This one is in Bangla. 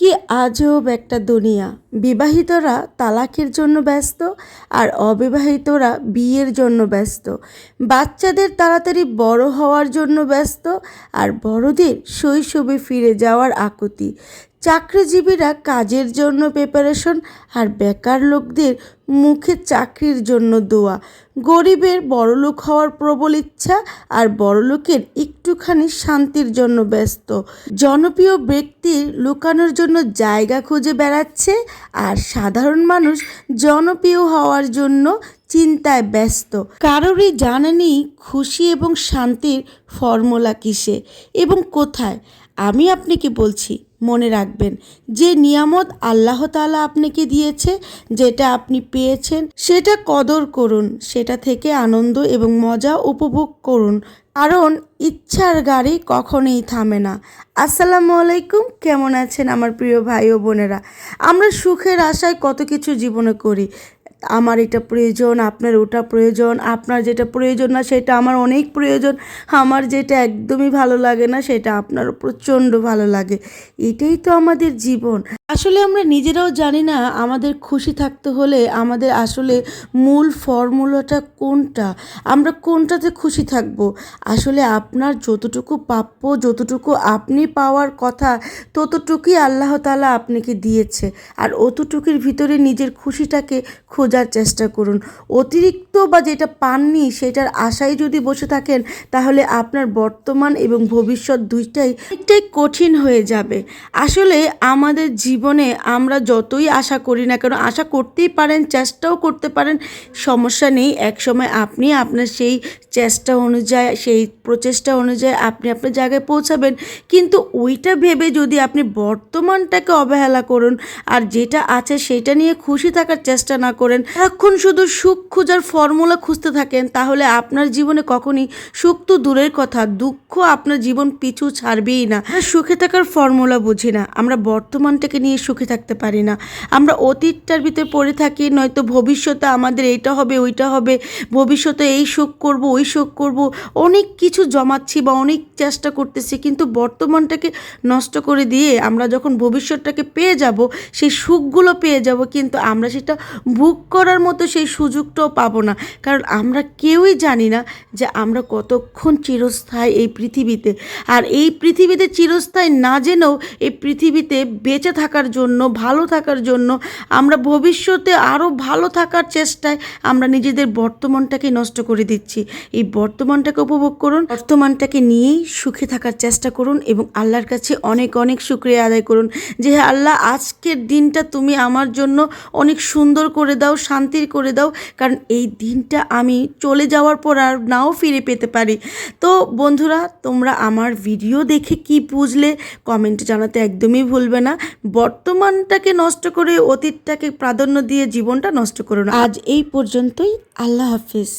কি আজব একটা দুনিয়া। বিবাহিতরা তালাকের জন্য ব্যস্ত আর অবিবাহিতরা বিয়ের জন্য ব্যস্ত। বাচ্চাদের তাড়াতাড়ি বড় হওয়ার জন্য ব্যস্ত আর বড়দের শৈশবে ফিরে যাওয়ার আকুতি। চাকরিজীবীরা কাজের জন্য প্রিপারেশন আর বেকার লোকদের মুখে চাকরির জন্য দোয়া। গরিবের বড়লোক হওয়ার প্রবল ইচ্ছা আর বড়লোকের একটুখানি শান্তির জন্য ব্যস্ত। জনপ্রিয় ব্যক্তির লুকানোর জন্য জায়গা খুঁজে বেড়াচ্ছে আর সাধারণ মানুষ জনপ্রিয় হওয়ার জন্য চিন্তায় ব্যস্ত। কারোরই জানা খুশি এবং শান্তির ফর্মুলা কিসে এবং কোথায়। আমি আপনাকে বলছি মনে রাখবেন। যে নিয়ামত আল্লাহ তাআলা আপনাকে দিয়েছে, যেটা আপনি পেয়েছেন, সেটা কদর করুন, সেটা থেকে আনন্দ এবং মজা উপভোগ করুন। কারণ ইচ্ছার গাড়ি কখনোই থামে না। আসসালামু আলাইকুম, কেমন আছেন আমার প্রিয় ভাই ও বোনেরা? আমরা সুখের আশায় কত কিছু জীবনে করি। আমার এটা প্রয়োজন, আপনার ওটা প্রয়োজন, আপনার যেটা প্রয়োজন না সেটা আমার অনেক প্রয়োজন, আমার যেটা একদমই ভালো লাগে না সেটা আপনার প্রচণ্ড ভালো লাগে। এটাই তো আমাদের জীবন। আসলে আমরা নিজেরাও জানি না আমাদের খুশি থাকতে হলে আমাদের আসলে মূল ফর্মুলাটা কোনটা, আমরা কোনটাতে খুশি থাকব। আসলে আপনার যতটুকু প্রাপ্য, যতটুকু আপনি পাওয়ার কথা, ততটুকুই আল্লাহ তাআলা আপনাকে দিয়েছে। আর অতটুকুর ভিতরে নিজের খুশিটাকে খোঁজার চেষ্টা করুন। অতিরিক্ত বা যেটা পাননি, সেটার আশায় যদি বসে থাকেন, তাহলে আপনার বর্তমান এবং ভবিষ্যৎ দুইটাই একটাই কঠিন হয়ে যাবে। আসলে আমাদের জীবনে আমরা যতই আশা করি না কেন, আশা করতেই পারেন, চেষ্টাও করতে পারেন, সমস্যা নেই। এক সময় আপনি আপনার সেই চেষ্টা অনুযায়ী, সেই প্রচেষ্টা অনুযায়ী আপনি আপনার জায়গায় পৌঁছাবেন। কিন্তু ওইটা ভেবে যদি আপনি বর্তমানটাকে অবহেলা করুন আর যেটা আছে সেটা নিয়ে খুশি থাকার চেষ্টা না করেন সারাক্ষণ শুধু সুখ খোঁজার ফর্মুলা খুঁজতে থাকেন, তাহলে আপনার জীবনে কখনই সুখ তো দূরের কথা, দুঃখ আপনার জীবন পিছু ছাড়বেই না। সুখে থাকার ফর্মুলা বুঝি না। আমরা বর্তমানটাকে নিয়ে সুখে থাকতে পারি না। আমরা অতীতটার ভিতরে পড়ে থাকি, নয়তো ভবিষ্যতে আমাদের এইটা হবে, ওইটা হবে, ভবিষ্যতে এই সুখ করব, ওই সুখ করব, অনেক কিছু জমাচ্ছি বা অনেক চেষ্টা করতেছি, কিন্তু বর্তমানটাকে নষ্ট করে দিয়ে আমরা যখন ভবিষ্যৎটাকে পেয়ে যাব, সেই সুখগুলো পেয়ে যাব, কিন্তু আমরা সেটা ভোগ করার মতো সেই সুযোগটাও পাবো না। কারণ আমরা কেউই জানি না যে আমরা কতক্ষণ চিরস্থায়ী এই পৃথিবীতে। আর এই পৃথিবীতে চিরস্থায়ী না জেনেও এই পৃথিবীতে বেঁচে থাকার জন্য, ভালো থাকার জন্য, আমরা ভবিষ্যতে আরও ভালো থাকার চেষ্টায় আমরা নিজেদের বর্তমানটাকে নষ্ট করে দিচ্ছি। এই বর্তমানটাকে উপভোগ করুন, বর্তমানটাকে নিয়েই সুখে থাকার চেষ্টা করুন এবং আল্লাহর কাছে অনেক অনেক শুক্রিয়া আদায় করুন যে আল্লাহ, আজকের দিনটা তুমি আমার জন্য অনেক সুন্দর করে দাও, শান্তির করে দাও, কারণ এই দিনটা আমি চলে যাওয়ার পর আর নাও ফিরে পেতে পারি। তো বন্ধুরা, তোমরা আমার ভিডিও দেখে কি বুঝলে? কমেন্টে জানাতে একদমই ভুলবে না। বর্তমানটাকে নষ্ট করে অতীতটাকে প্রাধান্য দিয়ে জীবনটা নষ্ট করো না। আজ এই পর্যন্তই। আল্লাহ হাফিজ।